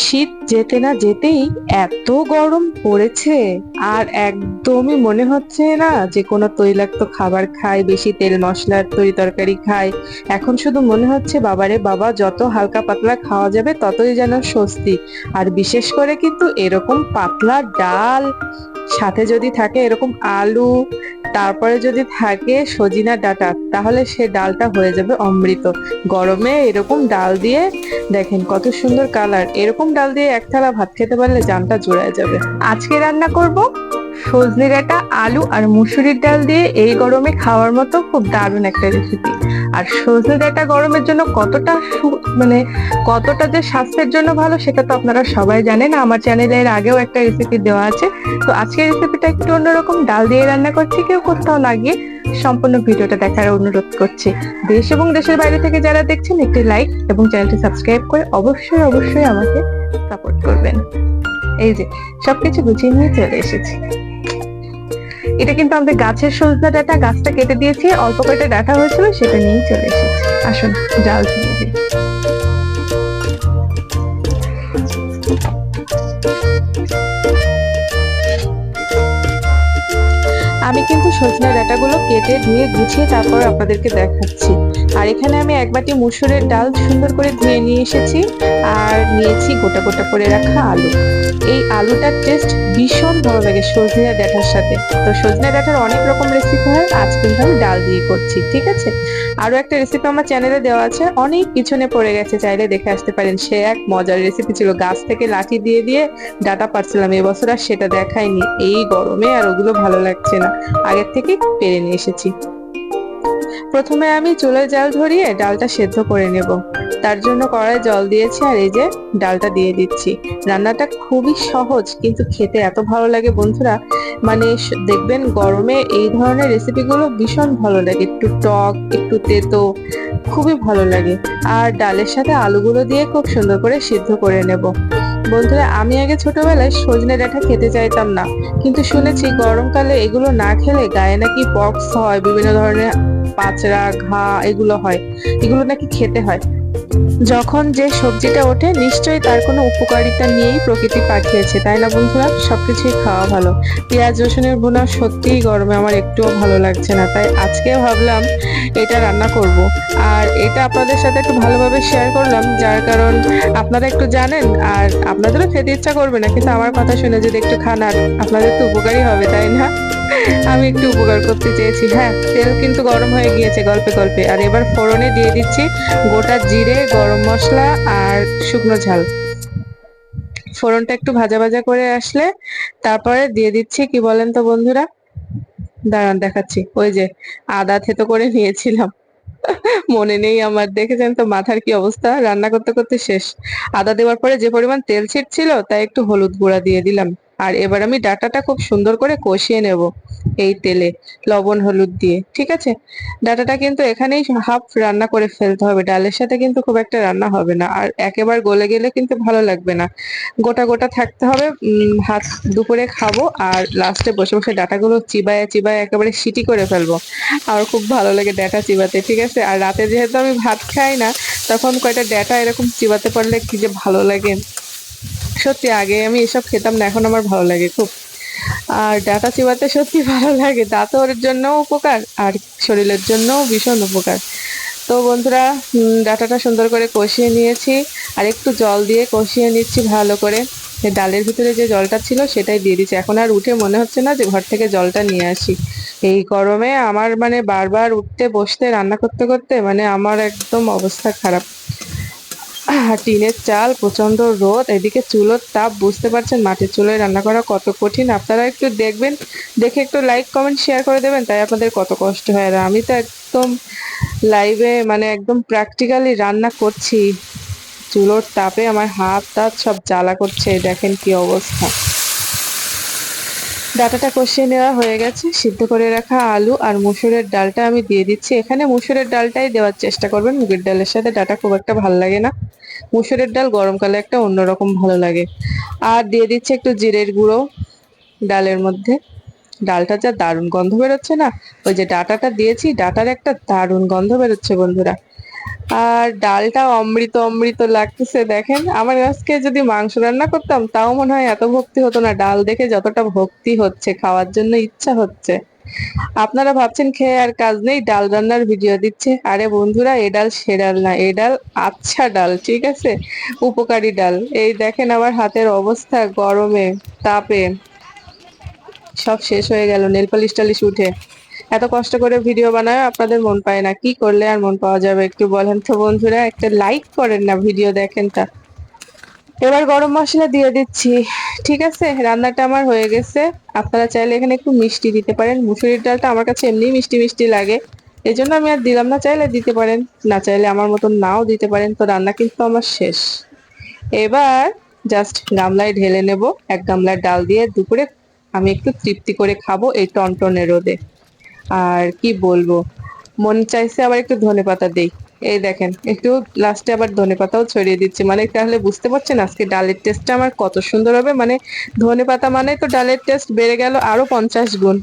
শীত যেতে না যেতেই এত গরম পড়েছে, আর একদমই মনে হচ্ছে না যে কোনো তৈলাক্ত খাবার খাই, বেশি তেল মশলার তরি তরকারি খাই। এখন শুধু মনে হচ্ছে বাবারে বাবা, যত হালকা পাতলা খাওয়া যাবে ততই যেন স্বস্তি। আর বিশেষ করে কিন্তু এরকম পাতলা ডাল, সাথে যদি থাকে এরকম আলু তারপরে যদি থাকে সজিনা ডাটা, তাহলে সে ডালটা হয়ে যাবে অমৃত। গরমে এরকম ডাল দিয়ে, দেখেন কত সুন্দর কালার, এরকম ডাল দিয়ে এক থালা ভাত খেতে পারলে জানটা জোড়ায় যাবে। আজকে রান্না করব সজনে ডাঁটা, আলু আর মুসুরির ডাল দিয়ে এই গরমে খাওয়ার মতো খুব দারুণ একটা রেসিপি আর সজনে ডাঁটা গরমের জন্য কতটা মানে কতটা যে স্বাস্থ্যের জন্য ভালো সেটা তো আপনারা সবাই জানেন। আমার চ্যানেলে এর আগেও একটা রেসিপি দেওয়া আছে। তো আজকের রেসিপিটা একটু অন্যরকম, ডাল দিয়ে রান্না করছি, কেউ কোথাও না গিয়ে সম্পূর্ণ ভিডিওটা দেখার অনুরোধ করছি। দেশ এবং দেশের বাইরে থেকে যারা দেখছেন, একটি লাইক এবং চ্যানেলটি সাবস্ক্রাইব করে অবশ্যই অবশ্যই আমাকে সাপোর্ট করবেন। এই যে, সবকিছু গুছিয়ে নিয়ে চলে এসেছি। এটা কিন্তু আমাদের গাছের সজনা ডাটা, গাছটা কেটে দিয়েছি, অল্প কয়েকটা ডাটা হয়েছিল, সেটা নিয়েই চলে এসেছি। আসুন, জাল দিয়ে দিই আমি কিন্তু সজনা ডাটাগুলো কেটে ধুয়ে গুছিয়ে তারপর আপনাদেরকে দেখাচ্ছি। আর এখানে আমি এক বাটি মুসুরের ডাল সুন্দর করে ধুয়ে নিয়ে এসেছি আর নিয়েছি গোটা গোটা করে রাখা আলু। এই আলুটার টেস্ট ভীষণ ভালো লাগে সজনে ডাঁটার সাথে। তো সজনে ডাঁটার অনেক রকম রেসিপি হয়, আজ কিন্তু আমি ডাল দিয়ে করছি, ঠিক আছে? আরও একটা রেসিপি আমার চ্যানেলে দেওয়া আছে, অনেক পিছনে পড়ে গেছে, চাইলে দেখে আসতে পারেন। সে এক মজার রেসিপি ছিল, গাছ থেকে লাঠি দিয়ে দিয়ে ডাটা পারছিলাম, এবছর আর সেটা দেখায়নি এই গরমে আর ওগুলো ভালো লাগছে না। আগের থেকে পেরে নিয়ে এসেছি। প্রথমে আমি চুলায় জাল ধরিয়ে ডালটা সেদ্ধ করে নেব। তার জন্য কড়াই জল দিয়েছি আর এই যে ডালটা দিয়ে দিচ্ছি। রান্নাটা খুবই সহজ, কিন্তু খেতে এত ভালো লাগে বন্ধুরা। মানে দেখবেন গরমে এই ধরনের রেসিপিগুলো ভীষণ ভালো লাগে। একটু টক, একটু তেতো, খুবই ভালো লাগে। আর ডালের সাথে আলুগুলো দিয়ে খুব সুন্দর করে সিদ্ধ করে নেব। বন্ধুরা, আমি আগে ছোটবেলায় সজনে ডাঁটা খেতে চাইতাম না, কিন্তু শুনেছি গরমকালে এগুলো না খেলে গায়ে নাকি পক্স হয়, বিভিন্ন ধরনের পাচড়া, ঘা এগুলো হয়, এগুলো নাকি খেতে হয়। যখন যে সবজিটা ওঠে, নিশ্চয়ই তার কোনো উপকারিতা নিয়েই প্রকৃতি পাঠিয়েছে, তাই না বন্ধুরা? সবকিছুই খাওয়া ভালো। পেঁয়াজ, রসুনের বোনা সত্যিই গরমে আমার একটুও ভালো লাগছে না, তাই আজকে ভাবলাম এটা রান্না করব। আর এটা আপনাদের সাথে একটু ভালোভাবে শেয়ার করলাম, যার কারণ আপনারা একটু জানেন, আর আপনাদেরও খেতে ইচ্ছা করবে না, কিন্তু আমার কথা শুনে যদি একটু খান, আর আপনাদের তো উপকারী হবে, তাই না? আমি একটু উপকার করতে চেয়েছি। হ্যাঁ তেল কিন্তু গরম হয়ে গিয়েছে গল্পে গল্পে। আর এবার ফোড়নে দিয়ে দিচ্ছি গোটা জিরে গরম মশলা আর শুকনো ঝাল। ফোড়নটা একটু ভাজা ভাজা করে আসলে তারপরে দিয়ে দিচ্ছি, কি বলেন তো বন্ধুরা? দাঁড়ান, দেখাচ্ছি। ওই যে আদা থেতো করে নিয়েছিলাম। মনে নেই আমার, দেখেছেন তো মাথার কি অবস্থা? রান্না করতে করতে শেষ। আদা দেওয়ার পরে যে পরিমাণ তেল ছিটছিল, তাই একটু হলুদ গুঁড়া দিয়ে দিলাম। আর এবার আমি ডাটাটা খুব সুন্দর করে কষিয়ে নেব এই তেলে লবণ, হলুদ দিয়ে, ঠিক আছে? ডাটাটা কিন্তু এখানেই হাফ রান্না করে ফেলতে হবে, ডালের সাথে কিন্তু খুব একটা রান্না হবে না আর একেবারে গলে গেলে কিন্তু ভালো লাগবে না। গোটা গোটা থাকতে হবে ভাত দুপুরে খাব আর লাস্টে বসে বসে ডাটাগুলো চিবায় চিবায় একেবারে সিটি করে ফেলব। আমার খুব ভালো লাগে ডাটা চিবাতে, ঠিক আছে? আর রাতে যেহেতু আমি ভাত খাই না, তখন কয়টা ডাটা এরকম চিবাতে পারলে কি যে ভালো লাগে? সত্যি, আগে আমি এসব খেতাম না, এখন আমার ভালো লাগে খুব। আর ডাটা চিবাতে সত্যি ভালো লাগে, দাঁতের জন্য উপকার আর শরীরের জন্য ভীষণ উপকার। তো বন্ধুরা ডাটাটা সুন্দর করে কষিয়ে নিয়েছি, আর একটু জল দিয়ে কষিয়ে নিচ্ছি ভালো করে। ডালের ভিতরে যে জলটা ছিল সেটাই দিয়ে দিচ্ছি। এখন আর উঠে মনে হচ্ছে না যে ঘর থেকে জলটা নিয়ে আসি। এই গরমে আমার মানে বারবার উঠতে, বসতে, রান্না করতে করতে মানে আমার একদম অবস্থা খারাপ। টিনের চাল, প্রচণ্ড রোদ, এদিকে চুলোর তাপ, বুঝতে পারছেন, মাটির চুলোয় রান্না করা কত কঠিন। আপনারা একটু দেখবেন, দেখে একটু লাইক কমেন্ট শেয়ার করে দেবেন, তাই আপনাদের কত কষ্ট হয়। আর আমি তো একদম লাইভে মানে একদম প্র্যাকটিক্যালি রান্না করছি। চুলোর তাপে আমার হাত টাত সব জ্বালা করছে, দেখেন কি অবস্থা। ডাটাটা কষিয়ে নেওয়া হয়ে গেছে। সিদ্ধ করে রাখা আলু আর মুসুরের ডালটা আমি দিয়ে দিচ্ছি। এখানে মুসুরের ডালটাই দেওয়ার চেষ্টা করবেন। মুগের ডালের সাথে ডাটা খুব একটা ভালো লাগে না। মুসুরের ডাল গরমকালে একটা অন্যরকম ভালো লাগে। আর দিয়ে দিচ্ছি একটু জিরের গুঁড়ো ডালের মধ্যে। ডালটা যা দারুণ গন্ধ বেরোচ্ছে না? ওই যে ডাটাটা দিয়েছি, ডাটার একটা দারুণ গন্ধ বেরোচ্ছে বন্ধুরা। আর ডালটা অমৃত অমৃত লাগতেছে, দেখেন। আমার আজকে যদি মাংস রান্না করতাম, তাও মনে হয় এত ভক্তি হতো না। ডাল দেখে যতটা ভক্তি হচ্ছে, খাওয়ার জন্য ইচ্ছা হচ্ছে। আপনারা ভাবছেন, খেয়ে আর কাজ নেই, ডাল রান্নার ভিডিও দিচ্ছে। আরে বন্ধুরা, এ ডাল সে ডাল না, এ ডাল আচ্ছা ডাল, ঠিক আছে? উপকারী ডাল। এই দেখেন আমার হাতের অবস্থা গরমে, তাপে। সব শেষ হয়ে গেল, নেল পালিশ টালিশ উঠে। এত কষ্ট করে ভিডিও বানায়, আপনাদের মন পায় না। কি করলে আর মন পাওয়া যাবে একটু বলেন তো বন্ধুরা, একটা লাইক করেন না, ভিডিও দেখেন তা। এবার গরম মশলা দিয়ে দিচ্ছি। ঠিক আছে? রান্নাটা আমার হয়ে গেছে। আপনারা চাইলে এখানে একটু মিষ্টি দিতে পারেন। মুসুরির ডালটা আমার কাছে এমনি মিষ্টি মিষ্টি লাগে। এই জন্য আমি আর দিলাম না, চাইলে দিতে পারেন। না চাইলে আমার মতন নাও দিতে পারেন। তো রান্না কিন্তু আমার শেষ। এবার জাস্ট গামলায় ঢেলে নেব। এক গামলার ডাল দিয়ে দুপুরে আমি একটু তৃপ্তি করে খাব এই টনটনে রোদে। আর কি বলব? মন চাইছে আবার একটু ধনে পাতা দেই। এই দেখেন, একটু লাস্টে আবার ধনে পাতাও ছড়িয়ে দিচ্ছি। মানে তাহলে বুঝতে পারছেন আজকে ডালের টেস্টটা আমার কত সুন্দর হবে? মানে ধনে পাতা মানে তো ডালের টেস্ট বেড়ে গেল আরও পঞ্চাশ গুণ।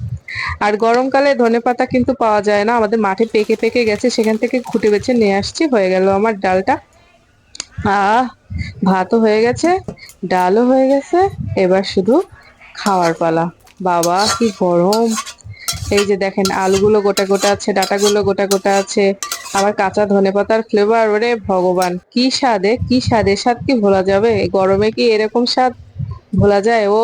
আর গরমকালে ধনে পাতা কিন্তু পাওয়া যায় না। আমাদের মাঠে পেকে পেকে গেছে, সেখান থেকে খুঁটে বেছে নিয়ে আসছি, হয়ে গেল আমার ডালটা। আহ, ভাতও হয়ে গেছে, ডালও হয়ে গেছে। এবার শুধু খাওয়ার পালা। বাবা, কি গরম! এই যে দেখেন, আলুগুলো গোটা গোটা আছে, ডাটাগুলো গোটা গোটা আছে, আবার কাঁচা ধনে পাতার ফ্লেভার ওরে ভগবান, কি স্বাদে কি স্বাদে স্বাদ কি ভোলা যাবে? গরমে কি এরকম স্বাদ? ভোলা যায়। ও,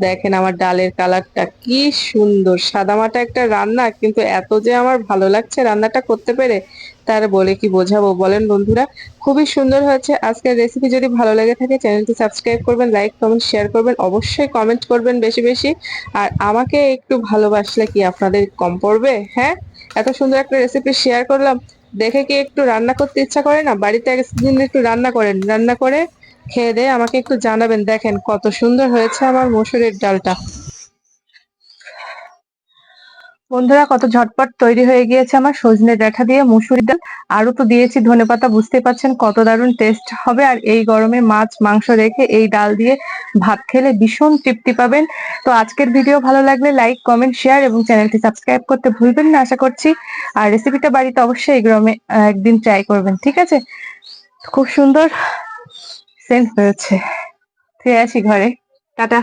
দেখেন আমার ডালের কালারটা কি সুন্দর। সাদামাটা একটা রান্না, কিন্তু এত যে আমার ভালো লাগছে রান্নাটা করতে পেরে, তার বলে কি বোঝাবো? বলেন বন্ধুরা, খুবই সুন্দর হয়েছে। আজকের রেসিপি যদি ভালো লেগে থাকে, চ্যানেলটি সাবস্ক্রাইব করবেন লাইক কমেন্ট শেয়ার করবেন, অবশ্যই কমেন্ট করবেন বেশি বেশি। আর আমাকে একটু ভালোবাসলে কি আপনাদের কম পড়বে? হ্যাঁ? এত সুন্দর একটা রেসিপি শেয়ার করলাম। দেখে কি একটু রান্না করতে ইচ্ছা করে না? বাড়িতে একদিন একটু রান্না করেন। রান্না করে খেয়ে দিয়ে আমাকে একটু জানাবেন। দেখেন, কত সুন্দর হয়েছে আমার মসুরের ডালটা। বন্ধুরা, কত ঝটপট তৈরি হয়ে গিয়েছে আমার সজনে ডাঁটা দিয়ে মুসুরি ডাল। আরও তো দিয়েছি ধনেপাতা বুঝতে পারছেন কত দারুণ টেস্ট হবে। আর এই গরমে মাছ, মাংস রেখে এই ডাল দিয়ে ভাত খেলে ভীষণ তৃপ্তি পাবেন। তো আজকের ভিডিও ভালো লাগলে লাইক, কমেন্ট শেয়ার এবং চ্যানেলটি সাবস্ক্রাইব করতে ভুলবেন না, আশা করছি। আর রেসিপিটা বাড়িতে অবশ্যই এই গরমে একদিন ট্রাই করবেন, ঠিক আছে? খুব সুন্দর সেন্ট হয়েছে। ফিরে আসি ঘরে। টাটা।